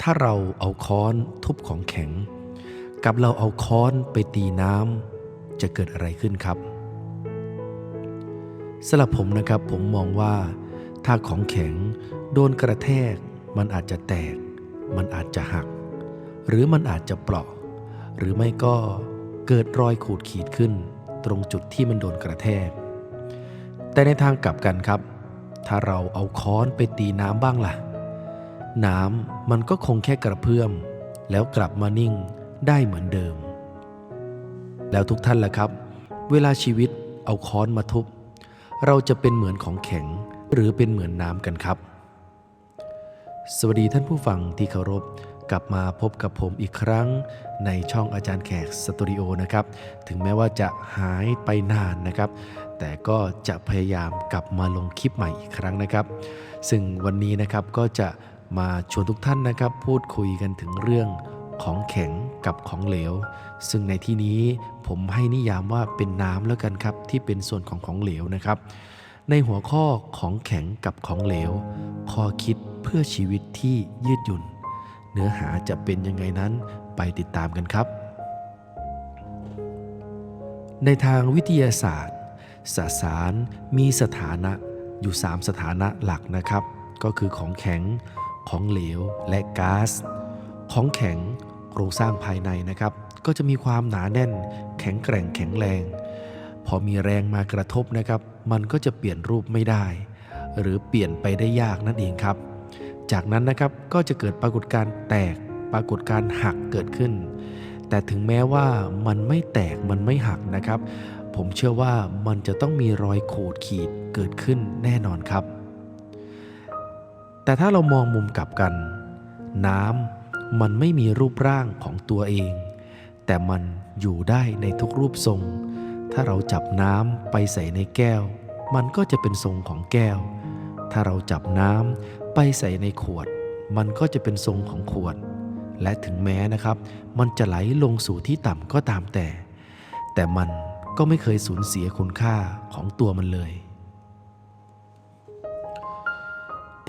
ถ้าเราเอาค้อนทุบของแข็ง กับเราเอาค้อนไปตีน้ำจะเกิดอะไรขึ้นครับสำหรับผมนะครับผมมองว่า ถ้าของแข็งโดนกระแทก มันอาจจะแตก มันอาจจะหัก หรือมันอาจจะเปราะ หรือไม่ก็เกิดรอยขูดขีดขึ้น ตรงจุดที่มันโดนกระแทก แต่ในทางกลับกันครับ ถ้าเราเอาค้อนไปตีน้ำบ้างล่ะ น้ำมันก็คงแค่กระเพื่อม แล้วกลับมานิ่งได้เหมือนเดิม แล้วทุกท่านล่ะครับ เวลาชีวิตเอาค้อนมาทุบ เราจะเป็นเหมือนของแข็งหรือเป็นเหมือนน้ำกันครับ สวัสดีท่านผู้ฟังที่เคารพกลับมาพบกับผมอีกครั้งในช่องอาจารย์แขกสตูดิโอนะครับ ถึงแม้ว่าจะหายไปนานนะครับ แต่ก็จะพยายามกลับมาลงคลิปใหม่อีกครั้งนะครับ ซึ่งวันนี้นะครับก็จะ มาชวนทุกท่านนะครับพูดคุยกันถึงเรื่องของแข็งกับของเหลว ซึ่งในที่นี้ผมให้นิยามว่าเป็นน้ำแล้วกันครับ ที่เป็นส่วนของของเหลวนะครับ ในหัวข้อของแข็งกับของเหลวข้อคิดเพื่อชีวิตที่ยืดหยุ่น เนื้อหาจะเป็นยังไงนั้นไปติดตามกันครับ ในทางวิทยาศาสตร์สสารมีสถานะอยู่ 3 สถานะหลักนะครับ ก็คือของแข็ง ของเหลวและก๊าซของแข็งโครงสร้างภายในนะครับ ก็จะมีความหนาแน่น แข็งแกร่งแข็งแรง พอมีแรงมากระทบนะครับ มันก็จะเปลี่ยนรูปไม่ได้ หรือเปลี่ยนไปได้ยากนั่นเองครับ จากนั้นนะครับก็จะเกิดปรากฏการแตก ปรากฏการหักเกิดขึ้น แต่ถึงแม้ว่ามันไม่แตกมันไม่หักนะครับ ผมเชื่อว่ามันจะต้องมีรอยขูดขีดเกิดขึ้นแน่นอนครับ แต่ถ้าเรามองมุมกลับกัน น้ำมันไม่มีรูปร่างของตัวเอง แต่มันอยู่ได้ในทุกรูปทรง ถ้าเราจับน้ำไปใส่ในแก้ว มันก็จะเป็นทรงของแก้ว ถ้าเราจับน้ำไปใส่ในขวด มันก็จะเป็นทรงของขวด และถึงแม้นะครับ มันจะไหลลงสู่ที่ต่ำก็ตามแต่ แต่มันก็ไม่เคยสูญเสียคุณค่าของตัวมันเลย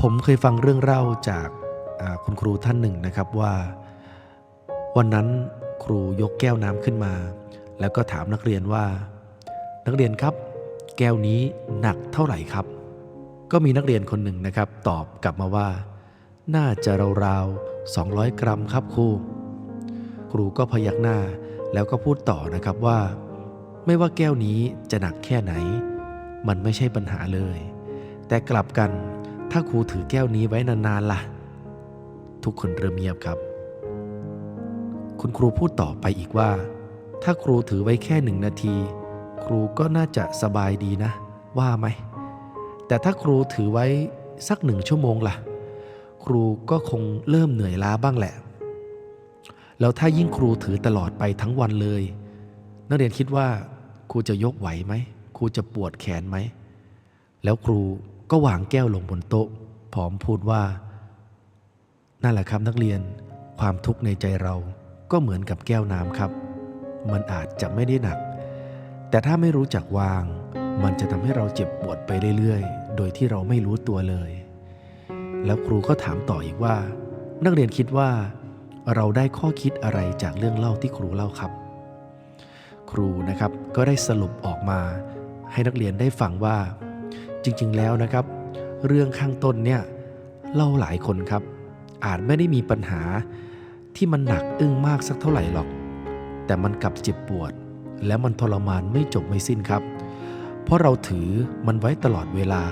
ผมเคยฟังเรื่องเล่าจากคุณครูท่านหนึ่งนะครับว่า วันนั้นครูยกแก้วน้ำขึ้นมา แล้วก็ถามนักเรียนว่า นักเรียนครับ แก้วนี้หนักเท่าไหร่ครับ ก็มีนักเรียนคนหนึ่งนะครับ ตอบกลับมาว่า น่าจะราวๆ200 กรัมครับครู ครูก็พยักหน้าแล้วก็พูดต่อนะครับว่า ไม่ว่าแก้วนี้จะหนักแค่ไหน มันไม่ใช่ปัญหาเลย แต่กลับกัน ถ้าครูถือแก้วนี้ไว้นานๆล่ะ ทุกคนเริ่มเงียบครับ คุณครูพูดต่อไปอีกว่า ถ้าครูถือไว้แค่หนึ่งนาที ครูก็น่าจะสบายดีนะ ว่าไหม แต่ถ้าครูถือไว้สักหนึ่งชั่วโมงล่ะ ครูก็คงเริ่มเหนื่อยล้าบ้างแหละ แล้วถ้ายิ่งครูถือตลอดไปทั้งวันเลย นักเรียนคิดว่า ครูจะยกไหวไหมครูจะปวดแขนไหมแล้วครู ก็วางแก้วลงบนโต๊ะพร้อมพูดว่า นั่นแหละครับนักเรียน ความทุกข์ในใจเราก็เหมือนกับแก้วน้ำครับ มันอาจจะไม่ได้หนัก แต่ถ้าไม่รู้จักวาง มันจะทำให้เราเจ็บปวดไปเรื่อยๆ โดยที่เราไม่รู้ตัวเลย แล้วครูก็ถามต่ออีกว่า นักเรียนคิดว่า เราได้ข้อคิดอะไรจากเรื่องเล่าที่ครูเล่าครับ ครูนะครับก็ได้สรุปออกมา ให้นักเรียนได้ฟังว่า จริงๆแล้วนะครับ เรื่องข้างต้นเนี่ยเล่าหลายคนครับ อาจไม่ได้มีปัญหาที่มันหนักอึ้งมากสักเท่าไหร่หรอก แต่มันกลับเจ็บปวด และมันทรมานไม่จบไม่สิ้นครับ เพราะเราถือมันไว้ตลอดเวลา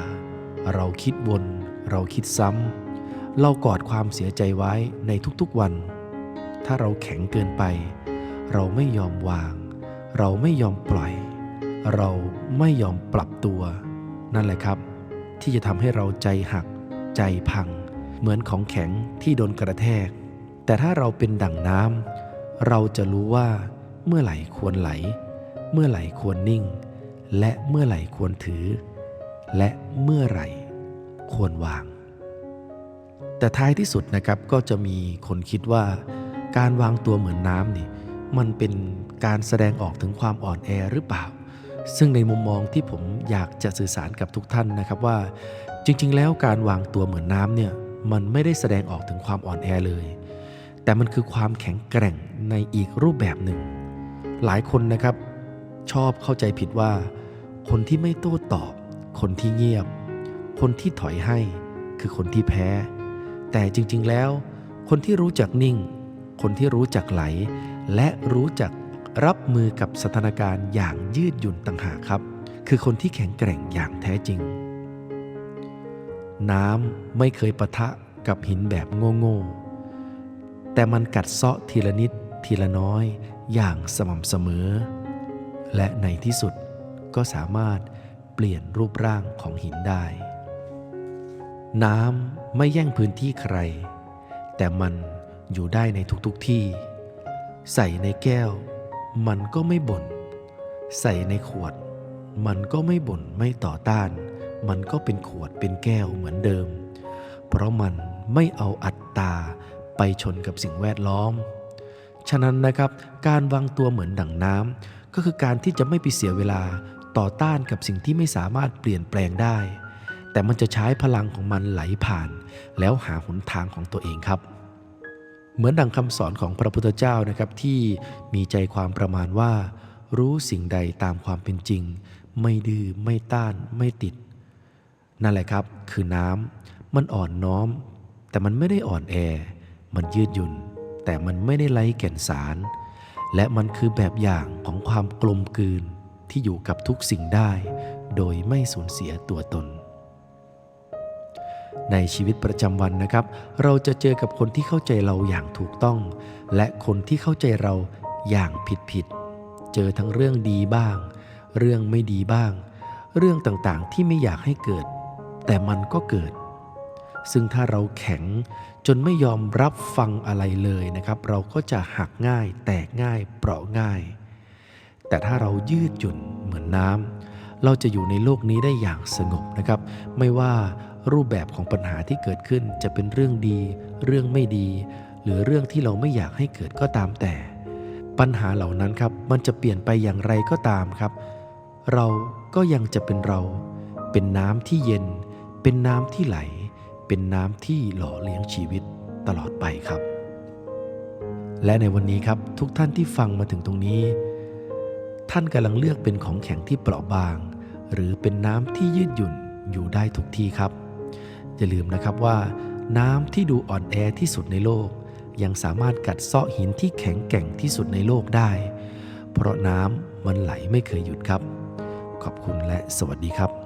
เราคิดวน เราคิดซ้ำเรากอดความเสียใจไว้ในทุกๆวัน ถ้าเราแข็งเกินไป เราไม่ยอมวาง เราไม่ยอมปล่อย เราไม่ยอมปรับตัว นั่นแหละครับ ที่จะทำให้เราใจหัก ใจพัง เหมือนของแข็งที่โดนกระแทก แต่ถ้าเราเป็นดั่งน้ำเราจะรู้ว่าเมื่อไหร่ควรไหล เมื่อไหร่ควรนิ่ง และเมื่อไหร่ควรถือ และเมื่อไหร่ควรวาง แต่ท้ายที่สุดนะครับก็จะมีคนคิดว่า การวางตัวเหมือนน้ำนี่มันเป็นการแสดงออกถึงความอ่อนแอหรือเปล่า ซึ่งในมุมมองที่ผมอยากจะสื่อสารกับทุกท่านนะครับว่า จริง ๆ แล้วการวางตัวเหมือนน้ำเนี่ยมันไม่ได้แสดงออกถึงความอ่อนแอเลย แต่มันคือความแข็งแกร่งในอีกรูปแบบหนึ่ง หลายคนนะครับ ชอบเข้าใจผิดว่า คนที่ไม่โต้ตอบ คนที่เงียบ คนที่ถอยให้ คือคนที่แพ้ แต่จริง ๆ แล้ว คนที่รู้จักนิ่ง คนที่รู้จักไหล และรู้จัก รับมือกับสถานการณ์อย่างยืดหยุ่นต่างหากครับ คือคนที่แข็งแกร่งอย่างแท้จริง น้ำไม่เคยปะทะกับหินแบบโง่ๆ แต่มันกัดเซาะทีละนิดทีละน้อยอย่างสม่ำเสมอ และในที่สุดก็สามารถเปลี่ยนรูปร่างของหินได้ น้ำไม่แย่งพื้นที่ใคร แต่มันอยู่ได้ในทุกๆที่ ใส่ในแก้ว มันก็ไม่บ่น ใส่ในขวด มันก็ไม่บ่นไม่ต่อต้าน มันก็เป็นขวดเป็นแก้วเหมือนเดิม เพราะมันไม่เอาอัตตาไปชนกับสิ่งแวดล้อม ฉะนั้นนะครับการวางตัวเหมือนดั่งน้ำก็คือการที่จะไม่ไปเสียเวลาต่อต้านกับสิ่งที่ไม่สามารถเปลี่ยนแปลงได้ แต่มันจะใช้พลังของมันไหลผ่าน แล้วหาหนทางของตัวเองครับ เหมือนดังคำสอนของพระพุทธเจ้านะครับที่มีใจความประมาณว่า รู้สิ่งใดตามความเป็นจริง ไม่ดื้อไม่ต้านไม่ติด นั่นแหละครับ คือน้ำมันอ่อนน้อม แต่มันไม่ได้อ่อนแอ มันยืดหยุ่น แต่มันไม่ได้ไร้แก่นสาร และมันคือแบบอย่างของความกลมกลืนที่อยู่กับทุกสิ่งได้ โดยไม่สูญเสียตัวตน ในชีวิตประจำวันนะครับ เราจะเจอกับคนที่เข้าใจเราอย่างถูกต้อง และคนที่เข้าใจเราอย่างผิดผิด เจอทั้งเรื่องดีบ้าง เรื่องไม่ดีบ้าง เรื่องต่างๆที่ไม่อยากให้เกิด แต่มันก็เกิด ซึ่งถ้าเราแข็งจนไม่ยอมรับฟังอะไรเลยนะครับ เราก็จะหักง่าย แตกง่าย เปราะง่าย แต่ถ้าเรายืดหยุ่นเหมือนน้ำ เราจะอยู่ในโลกนี้ได้อย่างสงบนะครับ ไม่ว่ารูปแบบของปัญหาที่เกิดขึ้นจะเป็นเรื่องดี เรื่องไม่ดี หรือเรื่องที่เราไม่อยากให้เกิดก็ตามแต่ ปัญหาเหล่านั้นครับ มันจะเปลี่ยนไปอย่างไรก็ตามครับ เราก็ยังจะเป็นเรา เป็นน้ำที่เย็น เป็นน้ำที่ไหล เป็นน้ำที่หล่อเลี้ยงชีวิตตลอดไปครับ และในวันนี้ครับทุกท่านที่ฟังมาถึงตรงนี้ ท่านกำลังเลือกเป็นของแข็งที่เปราะบาง หรือเป็นน้ำที่ยืดหยุ่นอยู่ได้ทุกที่ครับ อย่าลืมนะครับว่า น้ำที่ดูอ่อนแอที่สุดในโลก ยังสามารถกัดเซาะหินที่แข็งแกร่งที่สุดในโลกได้ เพราะน้ำมันไหลไม่เคยหยุดครับ ขอบคุณและสวัสดีครับ